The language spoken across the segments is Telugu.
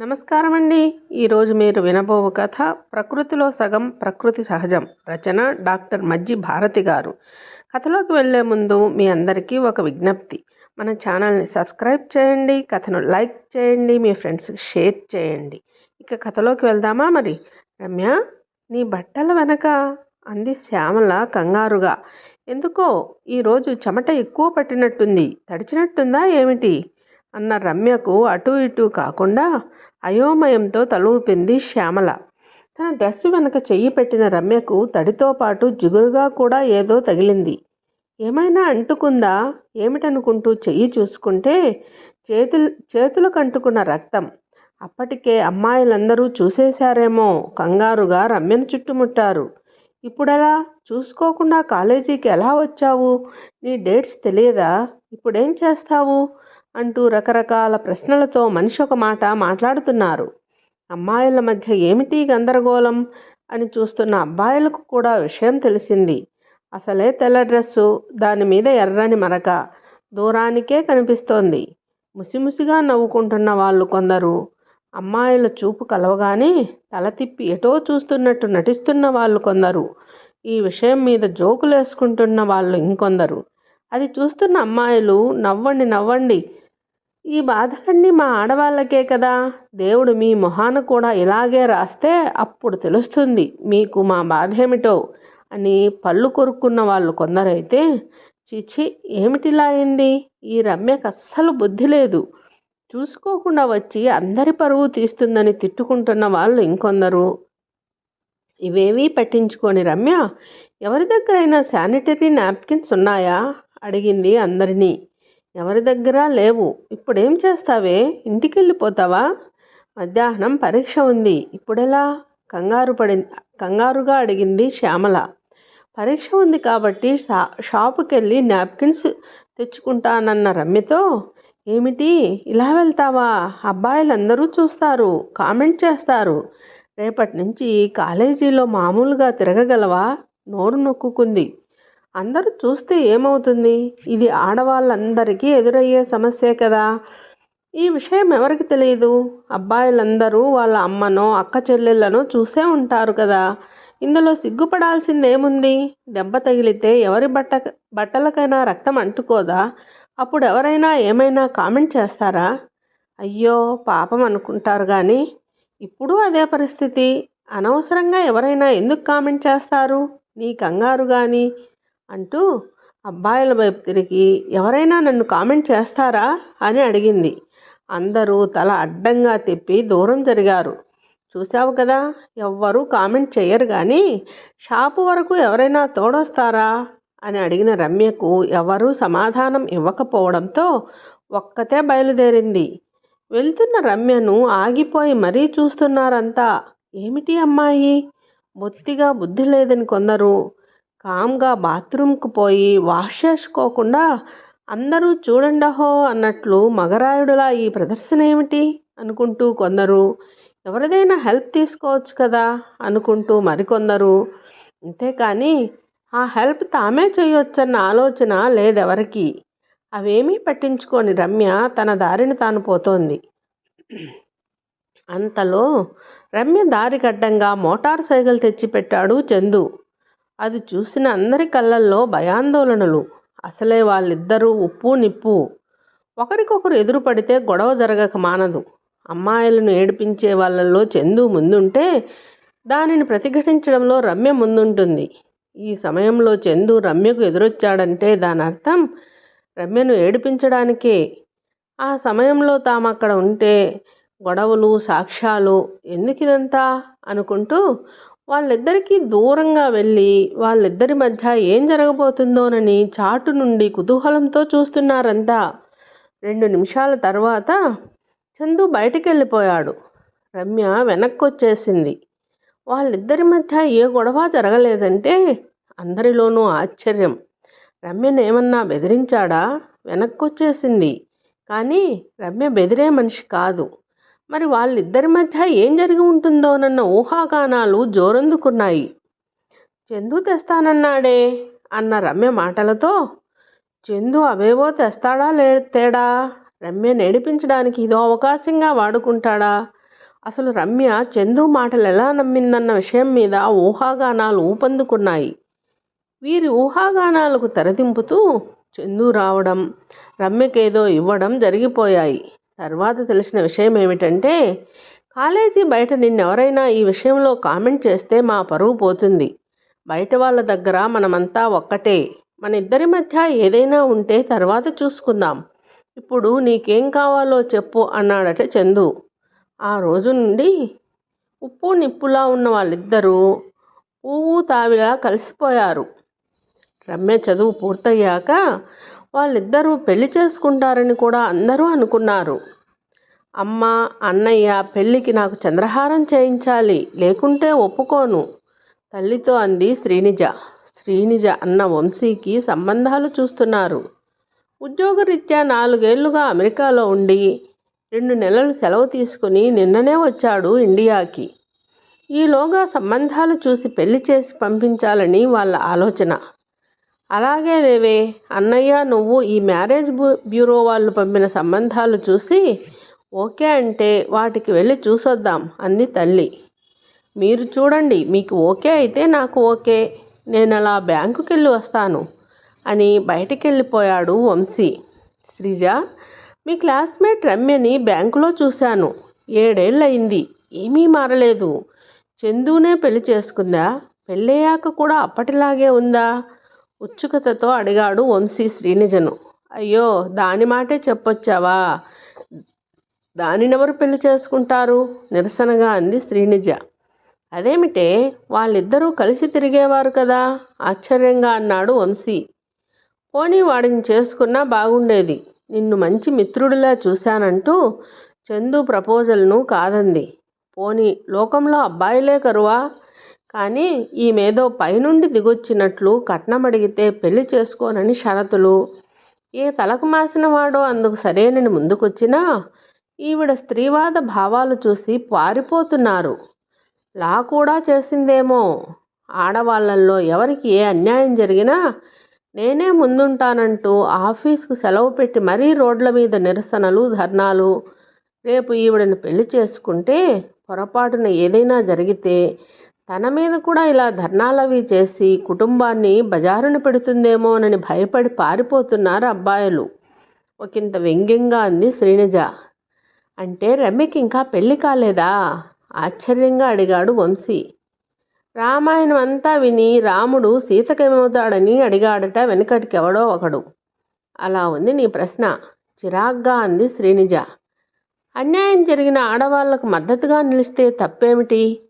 నమస్కారం అండి ఈరోజు మీరు వినబోవు కథ ప్రకృతిలో సగం ప్రకృతి సహజం రచన డాక్టర్ మజ్జి భారతి గారు. కథలోకి వెళ్ళే ముందు మీ అందరికీ ఒక విజ్ఞప్తి. మన ఛానల్ని సబ్స్క్రైబ్ చేయండి కథను లైక్ చేయండి మీ ఫ్రెండ్స్కి షేర్ చేయండి. ఇక కథలోకి వెళ్దామా మరి? రమ్య నీ బట్టల వెనక అంది శ్యామల కంగారుగా. ఎందుకో ఈరోజు చెమట ఎక్కువ పట్టినట్టుంది. తడిచినట్టుందా ఏమిటి? అన్న రమ్యకు అటు ఇటు కాకుండా అయోమయంతో తలూపింది శ్యామల. తన డ్రెస్సు వెనక చెయ్యి పెట్టిన రమ్యకు తడితో పాటు జిగురుగా కూడా ఏదో తగిలింది. ఏమైనా అంటుకుందా? ఏమిటనుకుంటూ చెయ్యి చూసుకుంటే చేతులు చేతులకు అంటుకున్న రక్తం. అప్పటికే అమ్మాయిలందరూ చూసేశారేమో కంగారుగా రమ్యను చుట్టుముట్టారు. ఇప్పుడెలా? చూసుకోకుండా కాలేజీకి ఎలా వచ్చావు? నీ డేట్స్ తెలియదా? ఇప్పుడేం చేస్తావు? అంటూ రకరకాల ప్రశ్నలతో మనిషి ఒక మాట మాట్లాడుతున్నారు. అమ్మాయిల మధ్య ఏమిటి గందరగోళం అని చూస్తున్న అబ్బాయిలకు కూడా విషయం తెలిసింది. అసలే తెల్ల డ్రెస్సు దాని మీద ఎర్రని మరక దూరానికే కనిపిస్తోంది. ముసిముసిగా నవ్వుకుంటున్న వాళ్ళు కొందరు అమ్మాయిల చూపు కలవగానే తల తిప్పి ఎటో చూస్తున్నట్టు నటిస్తున్న వాళ్ళు కొందరు ఈ విషయం మీద జోకులు వేసుకుంటున్న వాళ్ళు ఇంకొందరు. అది చూస్తున్న అమ్మాయిలు నవ్వండి నవ్వండి ఈ బాధలన్నీ మా ఆడవాళ్ళకే కదా. దేవుడు మీ మొహాన కూడా ఇలాగే రాస్తే అప్పుడు తెలుస్తుంది మీకు మా బాధ ఏమిటో అని పళ్ళు కొరుక్కున్న వాళ్ళు కొందరైతే చిచి ఏమిటిలా అయింది? ఈ రమ్యకు అస్సలు బుద్ధి లేదు. చూసుకోకుండా వచ్చి అందరి పరువు తీస్తుందని తిట్టుకుంటున్న వాళ్ళు ఇంకొందరు. ఇవేవీ పట్టించుకొని రమ్య ఎవరి దగ్గరైనా శానిటరీ నాప్కిన్స్ ఉన్నాయా అడిగింది అందరినీ. ఎవరి దగ్గర లేవు. ఇప్పుడేం చేస్తావే? ఇంటికి వెళ్ళిపోతావా మధ్యాహ్నం పరీక్ష ఉంది. ఇప్పుడెలా? కంగారు పడి కంగారుగా అడిగింది శ్యామల. పరీక్ష ఉంది కాబట్టి షా షాపుకి వెళ్ళి నాప్కిన్స్ తెచ్చుకుంటానన్న రమ్యతో ఏమిటి? ఇలా వెళ్తావా? అబ్బాయిలందరూ చూస్తారు కామెంట్ చేస్తారు. రేపటి నుంచి కాలేజీలో మామూలుగా తిరగగలవా? నోరు నొక్కుకుంది. అందరూ చూస్తే ఏమవుతుంది? ఇది ఆడవాళ్ళందరికీ ఎదురయ్యే సమస్యే కదా. ఈ విషయం ఎవరికి తెలియదు అబ్బాయిలందరూ వాళ్ళ అమ్మనో అక్క చెల్లెళ్ళనో చూసే ఉంటారు కదా. ఇందులో సిగ్గుపడాల్సిందేముంది? దెబ్బ తగిలితే ఎవరి బట్ట బట్టలకైనా రక్తం అంటుకోదా? అప్పుడు ఎవరైనా ఏమైనా కామెంట్ చేస్తారా? అయ్యో పాపం అనుకుంటారు కానీ ఇప్పుడు అదే పరిస్థితి. అనవసరంగా ఎవరైనా ఎందుకు కామెంట్ చేస్తారు? నీ కంగారు కానీ అంటూ అబ్బాయిల వైపు తిరిగి ఎవరైనా నన్ను కామెంట్ చేస్తారా? అని అడిగింది. అందరూ తల అడ్డంగా తిప్పి దూరం జరిగారు. చూసావు కదా ఎవ్వరూ కామెంట్ చేయరు కానీ షాపు వరకు ఎవరైనా తోడొస్తారా? అని అడిగిన రమ్యకు ఎవరూ సమాధానం ఇవ్వకపోవడంతో ఒక్కతే బయలుదేరింది. వెళ్తున్న రమ్యను ఆగిపోయి మరీ చూస్తున్నారంతా. ఏమిటి అమ్మాయి? బొత్తిగా బుద్ధి లేదని కొందరు కామ్గా బాత్రూమ్కు పోయి వాష్ చేసుకోకుండా అందరూ చూడండహో అన్నట్లు మగరాయుడులా ఈ ప్రదర్శన ఏమిటి? అనుకుంటూ కొందరు ఎవరిదైనా హెల్ప్ తీసుకోవచ్చు కదా? అనుకుంటూ మరికొందరు అంతేకాని ఆ హెల్ప్ తామే చేయొచ్చన్న ఆలోచన లేదెవరికి. అవేమీ పట్టించుకొని రమ్య తన దారిని తాను పోతోంది. అంతలో రమ్య దారి గడ్డంగా మోటార్ సైకిల్ తెచ్చిపెట్టాడు చందు. అది చూసిన అందరి కళ్ళల్లో భయాందోళనలు. అసలే వాళ్ళిద్దరూ ఉప్పు నిప్పు. ఒకరికొకరు ఎదురు పడితే గొడవ జరగక మానదు. అమ్మాయిలను ఏడిపించే వాళ్ళల్లో చందు ముందుంటే దానిని ప్రతిఘటించడంలో రమ్య ముందుంటుంది. ఈ సమయంలో చందు రమ్యకు ఎదురొచ్చాడంటే దాని అర్థం రమ్యను ఏడిపించడానికే. ఆ సమయంలో తాము అక్కడ ఉంటే గొడవలు సాక్ష్యాలు ఎందుకు ఇదంతా అనుకుంటూ వాళ్ళిద్దరికీ దూరంగా వెళ్ళి వాళ్ళిద్దరి మధ్య ఏం జరగబోతుందోనని చాటు నుండి కుతూహలంతో చూస్తున్నారంతా. రెండు నిమిషాల తర్వాత చందు బయటికి వెళ్ళిపోయాడు రమ్య వెనక్కి వచ్చేసింది వాళ్ళిద్దరి మధ్య ఏ గొడవ జరగలేదంటే అందరిలోనూ ఆశ్చర్యం. రమ్యనేమన్నా బెదిరించాడా? వెనక్కి వచ్చేసింది కానీ రమ్య బెదిరే మనిషి కాదు. మరి వాళ్ళిద్దరి మధ్య ఏం జరిగి ఉంటుందోనన్న ఊహాగానాలు జోరందుకున్నాయి. చందు తెస్తానన్నాడే అన్న రమ్య మాటలతో. చందు అవేవో తెస్తాడా లే తేడా? రమ్య నేడిపించడానికి ఇదో అవకాశంగా వాడుకుంటాడా? అసలు రమ్య చందు మాటలు ఎలా నమ్మిందన్న విషయం మీద ఊహాగానాలు ఊపందుకున్నాయి. వీరి ఊహాగానాలకు తెరదింపుతూ చందు రావడం రమ్యకేదో ఇవ్వడం జరిగిపోయాయి. తర్వాత తెలిసిన విషయం ఏమిటంటే కాలేజీ బయట నిన్నెవరైనా ఈ విషయంలో కామెంట్ చేస్తే మా పరువు పోతుంది. బయట వాళ్ళ దగ్గర మనమంతా ఒక్కటే. మన ఇద్దరి మధ్య ఏదైనా ఉంటే తర్వాత చూసుకుందాం. ఇప్పుడు నీకేం కావాలో చెప్పు అన్నాడట చందు. ఆ రోజు నుండి ఉప్పు నిప్పులా ఉన్న వాళ్ళిద్దరూ పువ్వు తావిలా కలిసిపోయారు. రమ్య చదువు పూర్తయ్యాక వాళ్ళిద్దరూ పెళ్ళి చేసుకుంటారని కూడా అందరూ అనుకున్నారు. అమ్మ అన్నయ్య పెళ్ళికి నాకు చంద్రహారం చేయించాలి లేకుంటే ఒప్పుకోను తల్లితో అంది శ్రీనిజ. శ్రీనిజ అన్న వంశీకి సంబంధాలు చూస్తున్నారు. ఉద్యోగరీత్యా నాలుగేళ్ళుగా అమెరికాలో ఉండి రెండు నెలలు సెలవు తీసుకుని నిన్ననే వచ్చాడు ఇండియాకి. ఈలోగా సంబంధాలు చూసి పెళ్ళి చేసి పంపించాలని వాళ్ళ ఆలోచన. అలాగే లేవే అన్నయ్య నువ్వు ఈ మ్యారేజ్ బ్యూరో వాళ్ళు పంపిన సంబంధాలు చూసి ఓకే అంటే వాటికి వెళ్ళి చూసొద్దాం అంది తల్లి. మీరు చూడండి మీకు ఓకే అయితే నాకు ఓకే నేను అలా బ్యాంకుకి వెళ్ళి వస్తాను అని బయటికి వెళ్ళిపోయాడు వంశీ. శ్రీజ మీ క్లాస్మేట్ రమ్యని బ్యాంకులో చూశాను. ఏడేళ్ళయింది ఏమీ మారలేదు. చందునే పెళ్ళి చేసుకుందా? పెళ్ళయ్యాక కూడా అప్పటిలాగే ఉందా? ఉత్సుకతతో అడిగాడు వంశీ శ్రీనిజను. అయ్యో దాని మాటే చెప్పొచ్చావా? దానినెవరు పెళ్ళి చేసుకుంటారు? నిరసనగా అంది శ్రీనిజ. అదేమిటే వాళ్ళిద్దరూ కలిసి తిరిగేవారు కదా? ఆశ్చర్యంగా అన్నాడు వంశీ. పోనీ వాడిని చేసుకున్నా బాగుండేది. నిన్ను మంచి మిత్రుడిలా చూశానంటూ చందు ప్రపోజల్ను కాదంది. పోనీ లోకంలో అబ్బాయిలే కరువా? కానీ ఈమెదో పైనుండి దిగొచ్చినట్లు కట్నం అడిగితే పెళ్ళి చేసుకోనని షరతులు. ఏ తలకు మాసిన వాడో అందుకు సరేనని ముందుకొచ్చినా ఈవిడ స్త్రీవాద భావాలు చూసి పారిపోతున్నారు. లా కూడా చేసిందేమో. ఆడవాళ్ళల్లో ఎవరికి ఏ అన్యాయం జరిగినా నేనే ముందుంటానంటూ ఆఫీస్కు సెలవు పెట్టి మరీ రోడ్ల మీద నిరసనలు ధర్నాలు. రేపు ఈవిడను పెళ్ళి చేసుకుంటే పొరపాటున ఏదైనా జరిగితే తన మీద కూడా ఇలా ధర్నాలవి చేసి కుటుంబాన్ని బజారున పెడుతుందేమోనని భయపడి పారిపోతున్నారు అబ్బాయిలు. ఒకంత వ్యంగ్యంగా అంది శ్రీనిజ. అంటే రమ్యకి ఇంకా పెళ్ళి కాలేదా? ఆశ్చర్యంగా అడిగాడు వంశీ. రామాయణం అంతా విని రాముడు సీతకేమవుతాడని అడిగాడట వెనకటికి ఎవడో ఒకడు. అలా ఉంది నీ ప్రశ్న. చిరాగ్గా అంది శ్రీనిజ. అన్యాయం జరిగిన ఆడవాళ్ళకు మద్దతుగా నిలిస్తే తప్పేమిటి?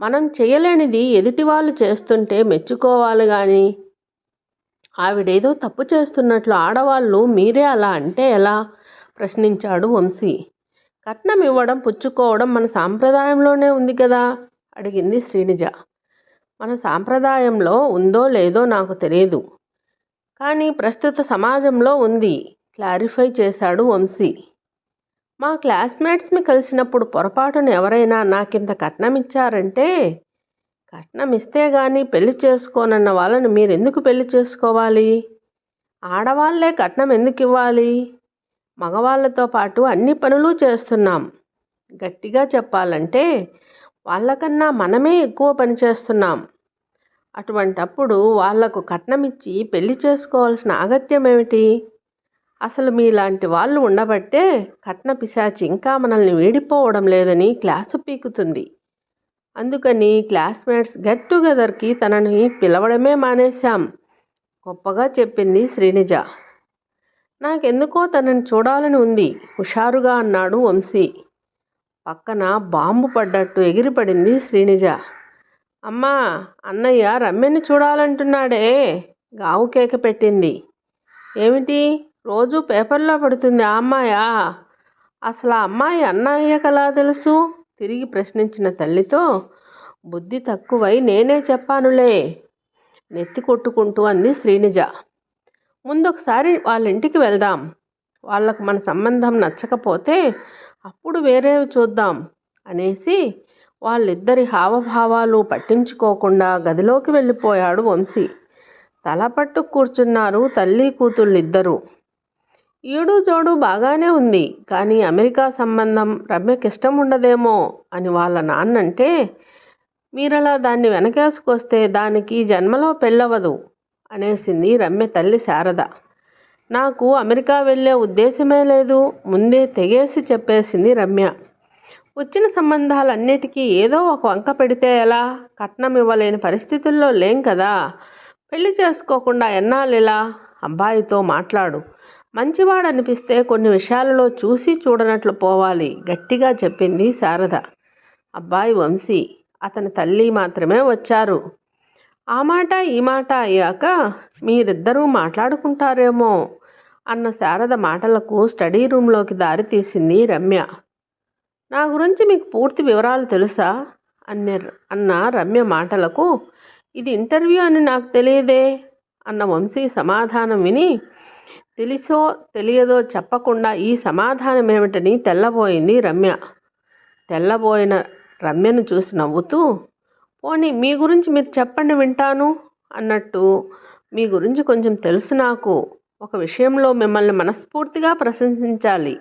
మనం చేయలేనిది ఎదుటి వాళ్ళు చేస్తుంటే మెచ్చుకోవాలి కానీ ఆవిడేదో తప్పు చేస్తున్నట్లు ఆడవాళ్ళు మీరే అలా అంటే ఎలా? ప్రశ్నించాడు వంశీ. కట్నం ఇవ్వడం పుచ్చుకోవడం మన సాంప్రదాయంలోనే ఉంది కదా? అడిగింది శ్రీనిజ. మన సాంప్రదాయంలో ఉందో లేదో నాకు తెలియదు కానీ ప్రస్తుత సమాజంలో ఉంది క్లారిఫై చేశాడు వంశీ. మా క్లాస్మేట్స్ని కలిసినప్పుడు పొరపాటున ఎవరైనా నాకింత కట్నం ఇచ్చారంటే కట్నం ఇస్తే కానీ పెళ్ళి చేసుకోనన్న వాళ్ళని మీరు ఎందుకు పెళ్ళి చేసుకోవాలి? ఆడవాళ్ళే కట్నం ఎందుకు ఇవ్వాలి మగవాళ్ళతో పాటు అన్ని పనులు చేస్తున్నాం. గట్టిగా చెప్పాలంటే వాళ్ళకన్నా మనమే ఎక్కువ పని చేస్తున్నాం. అటువంటప్పుడు వాళ్ళకు కట్నం ఇచ్చి పెళ్ళి చేసుకోవాల్సిన అగత్యం ఏమిటి అసలు మీలాంటి వాళ్ళు ఉండబట్టే కట్న పిశాచి ఇంకా మనల్ని వీడిపోవడం లేదని క్లాసు పీకుతుంది. అందుకని క్లాస్మేట్స్ గెట్ టుగెదర్కి తనని పిలవడమే మానేశాం. గొప్పగా చెప్పింది శ్రీనిజ. నాకెందుకో తనని చూడాలని ఉంది. హుషారుగా అన్నాడు వంశీ. పక్కన బాంబు పడ్డట్టు ఎగిరిపడింది శ్రీనిజ. అమ్మా అన్నయ్య రమ్యని చూడాలంటున్నాడే. గావు కేక పెట్టింది. ఏమిటి? రోజు పేపర్లో పడుతుంది ఆ అమ్మాయా? అసలు ఆ అమ్మాయి అన్నయ్యకలా తెలుసు? తిరిగి ప్రశ్నించిన తల్లితో బుద్ధి తక్కువై నేనే చెప్పానులే నెత్తి కొట్టుకుంటూ అంది శ్రీనిజ. ముందొకసారి వాళ్ళ ఇంటికి వెళ్దాం. వాళ్ళకు మన సంబంధం నచ్చకపోతే అప్పుడు వేరేవి చూద్దాం అనేసి వాళ్ళిద్దరి హావభావాలు పట్టించుకోకుండా గదిలోకి వెళ్ళిపోయాడు వంశీ. తలపట్టు కూర్చున్నారు తల్లి కూతుళ్ళిద్దరూ. ఈడు జోడు బాగానే ఉంది కానీ అమెరికా సంబంధం రమ్యకిష్టం ఉండదేమో అని వాళ్ళ నాన్నంటే మీరలా దాన్ని వెనకేసుకొస్తే దానికి జన్మలో పెళ్ళవదు అనేసింది రమ్య తల్లి శారద. నాకు అమెరికా వెళ్ళే ఉద్దేశమే లేదు ముందే తెగేసి చెప్పేసింది రమ్య. వచ్చిన సంబంధాలన్నిటికీ ఏదో ఒక వంక పెడితే ఎలా? కట్నం ఇవ్వలేని పరిస్థితుల్లో లేం కదా? పెళ్ళి చేసుకోకుండా ఎన్నాళ్ళిలా? అబ్బాయితో మాట్లాడు. మంచివాడనిపిస్తే కొన్ని విషయాలలో చూసి చూడనట్లు పోవాలి గట్టిగా చెప్పింది శారద. అబ్బాయి వంశీ అతని తల్లి మాత్రమే వచ్చారు. ఆ మాట ఈ మాట అయ్యాక మీరిద్దరూ మాట్లాడుకుంటారేమో అన్న శారద మాటలకు స్టడీ రూమ్లోకి దారి తీసింది రమ్య. నా గురించి మీకు పూర్తి వివరాలు తెలుసా? అన్న అన్న రమ్య మాటలకు ఇది ఇంటర్వ్యూ అని నాకు తెలియదే? అన్న వంశీ సమాధానం విని తెలిసో తెలియదో చెప్పకుండా ఈ సమాధానం ఏమిటని తెల్లబోయింది రమ్య. తెల్లబోయిన రమ్యను చూసి నవ్వుతూ పోనీ మీ గురించి మీరు చెప్పండి వింటాను అన్నట్టు మీ గురించి కొంచెం తెలుసు నాకు. ఒక విషయంలో మిమ్మల్ని మనస్ఫూర్తిగా ప్రశంసించాలి.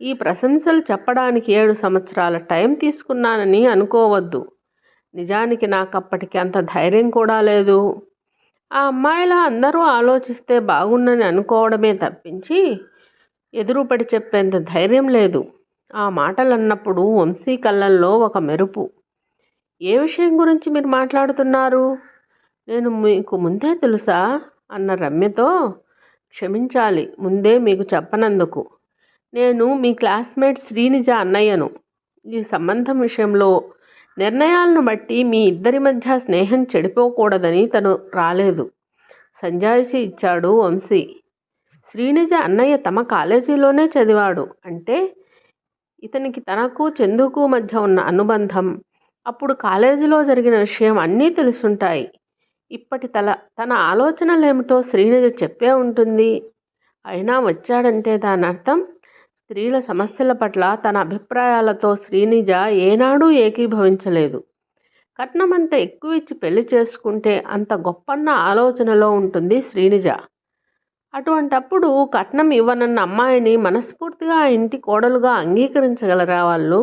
ఈ ప్రశంసలు చెప్పడానికి ఏడు సంవత్సరాల టైం తీసుకున్నానని అనుకోవద్దు. నిజానికి నాకు అప్పటికి అంత ధైర్యం కూడా లేదు. ఆ అమ్మాయిలా అందరూ ఆలోచిస్తే బాగుండని అనుకోవడమే తప్పించి ఎదురుపడి చెప్పేంత ధైర్యం లేదు. ఆ మాటలు అన్నప్పుడు వంశీ కళ్ళల్లో ఒక మెరుపు. ఏ విషయం గురించి మీరు మాట్లాడుతున్నారు? నేను మీకు ముందే తెలుసా? అన్న రమ్యతో క్షమించాలి ముందే మీకు చెప్పనందుకు. నేను మీ క్లాస్మేట్ శ్రీనిజ అన్నయ్యను. ఈ సంబంధం విషయంలో నిర్ణయాలను బట్టి మీ ఇద్దరి మధ్య స్నేహం చెడిపోకూడదని తను రాలేదు. సంజాయిషి ఇచ్చాడు వంశీ. శ్రీనిజ అన్నయ్య తమ కాలేజీలోనే చదివాడు. అంటే ఇతనికి తనకు చందుకు మధ్య ఉన్న అనుబంధం. అప్పుడు కాలేజీలో జరిగిన విషయం అన్నీ తెలుసుంటాయి. ఇప్పటి తల తన ఆలోచనలేమిటో శ్రీనిజ చెప్పే ఉంటుంది. అయినా వచ్చాడంటే దాని అర్థం స్త్రీల సమస్యల పట్ల తన అభిప్రాయాలతో శ్రీనిజ ఏనాడూ ఏకీభవించలేదు. కట్నం అంత ఎక్కువ ఇచ్చి పెళ్ళి చేసుకుంటే అంత గొప్పన్న ఆలోచనలో ఉంటుంది శ్రీనిజ. అటువంటప్పుడు కట్నం ఇవ్వనన్న అమ్మాయిని మనస్ఫూర్తిగా ఇంటి కోడలుగా అంగీకరించగలరా వాళ్ళు?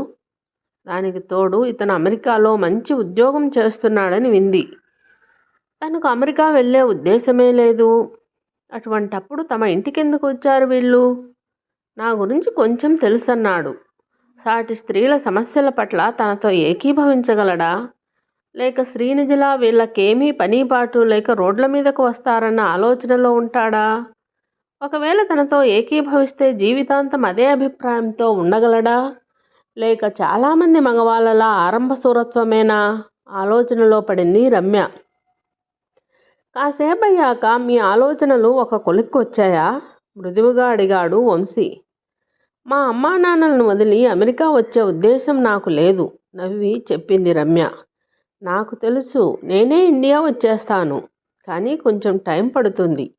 దానికి తోడు ఇతను అమెరికాలో మంచి ఉద్యోగం చేస్తున్నాడని వింది. తనకు అమెరికా వెళ్ళే ఉద్దేశమే లేదు. అటువంటప్పుడు తమ ఇంటికెందుకు వచ్చారు వీళ్ళు? నా గురించి కొంచెం తెలుసన్నాడు. సాటి స్త్రీల సమస్యల పట్ల తనతో ఏకీభవించగలడా? లేక శ్రీనిజలా వీళ్ళకేమీ పనిపాటు లేక రోడ్ల మీదకు వస్తారన్న ఆలోచనలో ఉంటాడా? ఒకవేళ తనతో ఏకీభవిస్తే జీవితాంతం అదే అభిప్రాయంతో ఉండగలడా? లేక చాలామంది మగవాళ్ళలా ఆరంభ సూరత్వమేనా? ఆలోచనలో పడింది రమ్య. కాసేపయ్యాక మీ ఆలోచనలు ఒక కొలిక్కొచ్చాయా? మృదువుగా అడిగాడు వంశీ. మా అమ్మా నాన్నలను వదిలి అమెరికా వచ్చే ఉద్దేశం నాకు లేదు నవ్వి చెప్పింది రమ్య. నాకు తెలుసు నేనే ఇండియా వచ్చేస్తాను కానీ కొంచెం టైం పడుతుంది.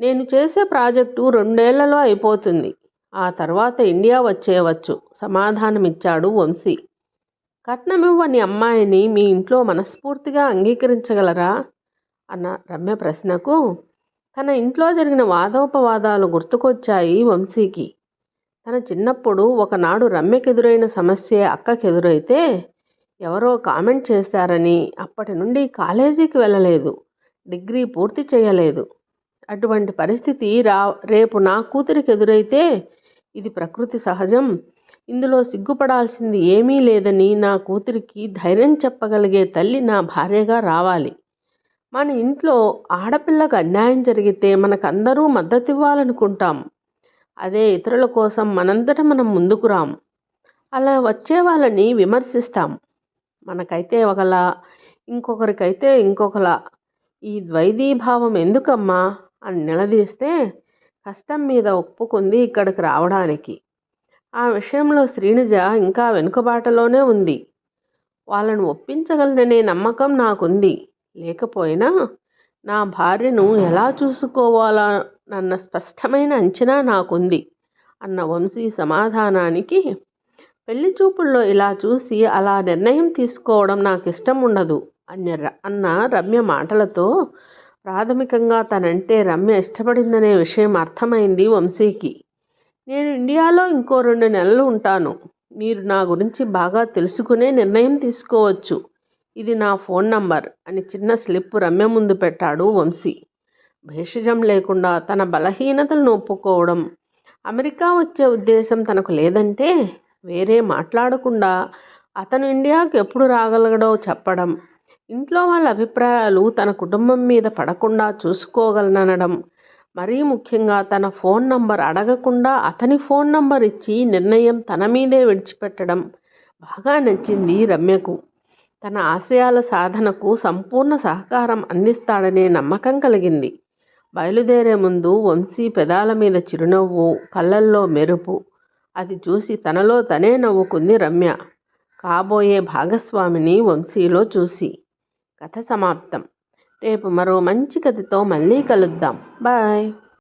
నేను చేసే ప్రాజెక్టు రెండేళ్ళలో అయిపోతుంది. ఆ తర్వాత ఇండియా వచ్చేయవచ్చు సమాధానమిచ్చాడు వంశీ. కట్నమివ్వని అమ్మాయిని మీ ఇంట్లో మనస్ఫూర్తిగా అంగీకరించగలరా? అన్న రమ్య ప్రశ్నకు. తన ఇంట్లో జరిగిన వాదోపవాదాలు గుర్తుకొచ్చాయి వంశీకి. తన చిన్నప్పుడు ఒకనాడు రమ్యకెదురైన సమస్య అక్కకెదురైతే ఎవరో కామెంట్ చేశారని అప్పటి నుండి కాలేజీకి వెళ్ళలేదు డిగ్రీ పూర్తి చేయలేదు. అటువంటి పరిస్థితి రా రేపు నా కూతురికి ఎదురైతే ఇది ప్రకృతి సహజం. ఇందులో సిగ్గుపడాల్సింది ఏమీ లేదని నా కూతురికి ధైర్యం చెప్పగలిగే తల్లి నా భార్యగా రావాలి. మన ఇంట్లో ఆడపిల్లకు అన్యాయం జరిగితే మనకందరూ మద్దతు ఇవ్వాలనుకుంటాం అదే ఇతరుల కోసం మనంతట మనం ముందుకు రాం. అలా వచ్చే వాళ్ళని విమర్శిస్తాం. మనకైతే ఒకలా ఇంకొకరికైతే ఇంకొకలా. ఈ ద్వైదీభావం ఎందుకమ్మా అని నిలదీస్తే కష్టం మీద ఒప్పుకుంది ఇక్కడికి రావడానికి. ఆ విషయంలో శ్రీనిజ ఇంకా వెనుకబాటలోనే ఉంది. వాళ్ళను ఒప్పించగలననే నమ్మకం నాకుంది. లేకపోయినా నా భార్యను ఎలా నన్న స్పష్టమైన అంచనా నాకుంది అన్న వంశీ సమాధానానికి. పెళ్ళి చూపుల్లో ఇలా చూసి అలా నిర్ణయం తీసుకోవడం నాకు ఇష్టం ఉండదు అన్న అన్న రమ్య మాటలతో ప్రాథమికంగా తనంటే రమ్య ఇష్టపడిందనే విషయం అర్థమైంది వంశీకి. నేను ఇండియాలో ఇంకో రెండు నెలలు ఉంటాను. మీరు నా గురించి బాగా తెలుసుకునే నిర్ణయం తీసుకోవచ్చు. ఇది నా ఫోన్ నంబర్ అని చిన్న స్లిప్ రమ్య ముందు పెట్టాడు వంశీ. భేషజం లేకుండా తన బలహీనతలను ఒప్పుకోవడం అమెరికా వచ్చే ఉద్దేశం తనకు లేదంటే వేరే మాట్లాడకుండా అతను ఇండియాకు ఎప్పుడు రాగలగడో చెప్పడం ఇంట్లో వాళ్ళ అభిప్రాయాలు తన కుటుంబం మీద పడకుండా చూసుకోగలనడం మరీ ముఖ్యంగా తన ఫోన్ నంబర్ అడగకుండా అతని ఫోన్ నంబర్ ఇచ్చి నిర్ణయం తన మీదే విడిచిపెట్టడం బాగా నచ్చింది రమ్యకు. తన ఆశయాల సాధనకు సంపూర్ణ సహకారం అందిస్తాడనే నమ్మకం కలిగింది. బయలుదేరే ముందు వంశీ పెదాల మీద చిరునవ్వు కళ్ళల్లో మెరుపు. అది చూసి తనలో తనే నవ్వుకుంది రమ్య. కాబోయే భాగస్వామిని వంశీలో చూసి. కథ సమాప్తం. రేపు మరో మంచి కథతో మళ్ళీ కలుద్దాం. బాయ్.